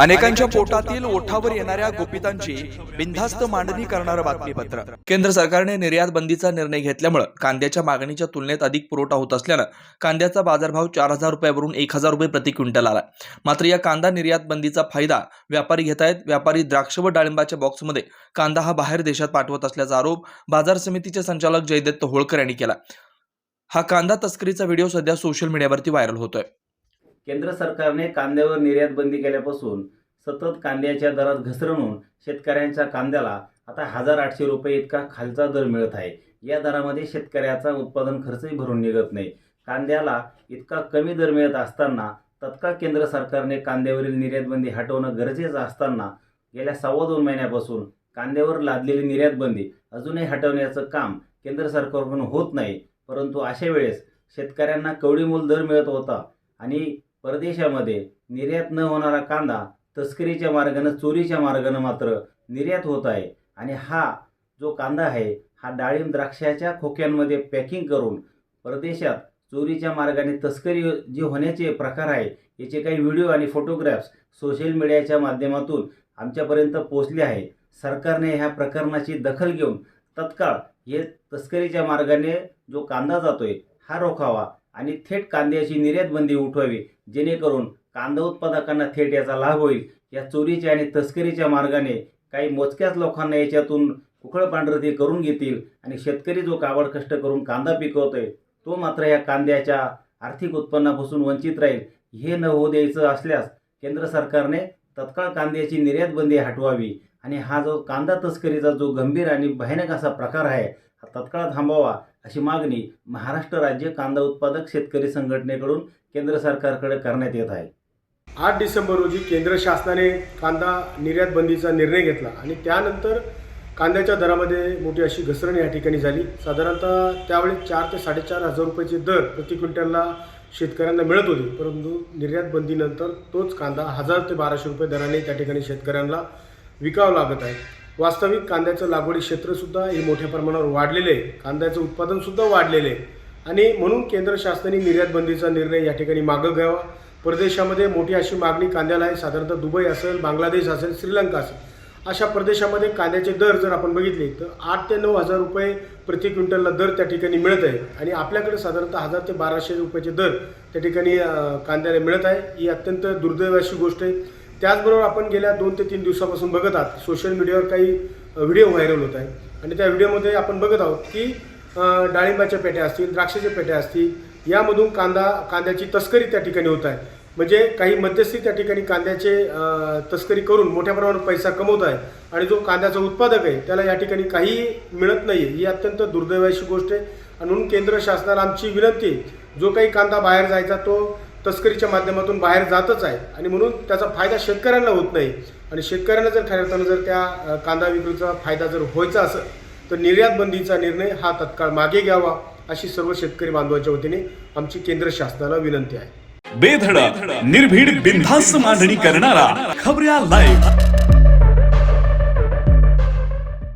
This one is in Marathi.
अनेकांच्या पोटातील ओठावर येणाऱ्या गोपितांची बिनधास्त मांडणी करणारं बातमीपत्र. केंद्र सरकारने निर्यात बंदीचा निर्णय घेतल्यामुळे कांद्याच्या मागणीच्या तुलनेत अधिक पुरवठा होत असल्यानं कांद्याचा बाजारभाव चार हजार रुपयावरून एक हजार रुपये प्रति क्विंटल आला. मात्र या कांदा निर्यात बंदीचा फायदा व्यापारी घेत आहेत. व्यापारी द्राक्ष व डाळिंबाच्या बॉक्समध्ये कांदा हा बाहेर देशात पाठवत असल्याचा आरोप बाजार समितीचे संचालक जयदत्त होळकर यांनी केला. हा कांदा तस्करीचा व्हिडिओ सध्या सोशल मीडियावरती व्हायरल होतोय. केंद्र सरकारने कांद्यावर निर्यात बंदी केल्यापासून सतत कांद्याच्या दरात घसरणून शेतकऱ्यांच्या कांद्याला आता हजार आठशे रुपये इतका खालचा दर मिळत आहे. या दरामध्ये शेतकऱ्याचा उत्पादन खर्चही भरून निघत नाही. कांद्याला इतका कमी दर मिळत असताना तत्काळ केंद्र सरकारने कांद्यावरील निर्यातबंदी हटवणं गरजेचं असताना गेल्या सव्वा दोन महिन्यापासून कांद्यावर लादलेली निर्यातबंदी अजूनही हटवण्याचं काम केंद्र सरकारकडून होत नाही. परंतु अशा वेळेस शेतकऱ्यांना कवडीमोल दर मिळत होता आणि परदेशामध्ये निर्यात न होणारा कांदा तस्करीच्या मार्गानं चोरीच्या मार्गानं मात्र निर्यात होत आहे. आणि हा जो कांदा आहे हा डाळिंब द्राक्षाच्या खोक्यांमध्ये पॅकिंग करून परदेशात चोरीच्या मार्गाने तस्करी जे होण्याचे प्रकार आहे याचे काही व्हिडिओ आणि फोटोग्राफ्स सोशल मीडियाच्या माध्यमातून आमच्यापर्यंत पोहोचले आहे. सरकारने ह्या प्रकरणाची दखल घेऊन तत्काळ हे तस्करीच्या मार्गाने जो कांदा जातोय हा रोखावा आणि थेट कांद्याची निर्यात बंदी उठवावी जेणेकरून कांदा उत्पादकांना थेट याचा लाभ होईल. या चोरीच्या आणि तस्करीच्या मार्गाने काही मोजक्याच लोकांना याच्यातून उखळ पांढरं ते करून घेतील आणि शेतकरी जो काबड कष्ट करून कांदा पिकवतोय तो मात्र या कांद्याच्या आर्थिक उत्पन्नापासून वंचित राहील. हे न होऊ द्यायचं असल्यास केंद्र सरकारने तत्काळ कांद्याची निर्यात बंदी हटवावी. आणि हा जो कांदा तस्करीचा जो गंभीर आणि भयानक असा प्रकार आहे हा तत्काळ थांबवावा अशी मागणी महाराष्ट्र राज्य कांदा उत्पादक शेतकरी संघटनेकडून केंद्र सरकारकडे करण्यात येत आहे. आठ डिसेंबर रोजी केंद्र शासनाने कांदा निर्यात बंदीचा निर्णय घेतला आणि त्यानंतर कांद्याच्या दरामध्ये मोठी अशी घसरण या ठिकाणी झाली. साधारणतः त्यावेळी चार ते साडेचार हजार रुपयाचे दर प्रति क्विंटलला शेतकऱ्यांना मिळत होते. परंतु निर्यात बंदीनंतर तोच कांदा हजार ते बाराशे रुपये दराने त्या ठिकाणी शेतकऱ्यांना विकावं लागत आहे. वास्तविक कांद्याचं लागवडी क्षेत्रसुद्धा हे मोठ्या प्रमाणावर वाढलेलं आहे. कांद्याचं उत्पादनसुद्धा वाढलेलं आहे. आणि म्हणून केंद्र शासनाने निर्यात बंदीचा निर्णय या ठिकाणी मागं घ्यावा. परदेशामध्ये मोठी अशी मागणी कांद्याला आहे. साधारणतः दुबई असेल बांगलादेश असेल श्रीलंका असेल. अशा प्रदेशामध्ये कांद्याचे दर जर आपण बघितले तर आठ ते नऊ हजार रुपये प्रति क्विंटलला दर त्या ठिकाणी मिळत आहे. आणि आपल्याकडे साधारणतः हजार ते बाराशे रुपयाचे दर त्या ठिकाणी कांद्याला मिळत आहे. ही अत्यंत दुर्दैवाची गोष्ट आहे. त्याचबरोबर आपण गेल्या दोन ते तीन दिवसापासून बघत आहात सोशल मीडियावर काही व्हिडिओ व्हायरल होत आहे आणि त्या व्हिडिओमध्ये आपण बघत आहोत की डाळिंबाच्या पेट्या असतील द्राक्षाच्या पेट्या असतील यामधून कांदा कांद्याची तस्करी त्या ठिकाणी होत आहे. म्हणजे काही मध्यस्थी त्या ठिकाणी कांद्याचे तस्करी करून मोठ्या प्रमाणावर पैसा कमवत आहे आणि जो कांद्याचा उत्पादक आहे त्याला या ठिकाणी काहीही मिळत नाही ही अत्यंत दुर्दैवाची गोष्ट आहे. आणि म्हणून केंद्र शासनाला आमची विनंती आहे जो काही कांदा बाहेर जायचा तो तस्करीच्या माध्यमातून बाहेर जातच आहे. आणि म्हणून त्याचा फायदा शेतकऱ्यांना होत नाही. आणि शेतकऱ्यांना जर खऱ्या अर्थानं जर त्या कांदा विक्रीचा फायदा जर व्हायचा असेल तर निर्यात बंदीचा निर्णय हा तत्काळ मागे घ्यावा अशी सर्व शेतकरी बांधवांच्या वतीने आमची केंद्र शासनाला विनंती आहे. बेधडक निर्भीड बिनधास्त मांडणी करणारा खबऱ्या लाईव्ह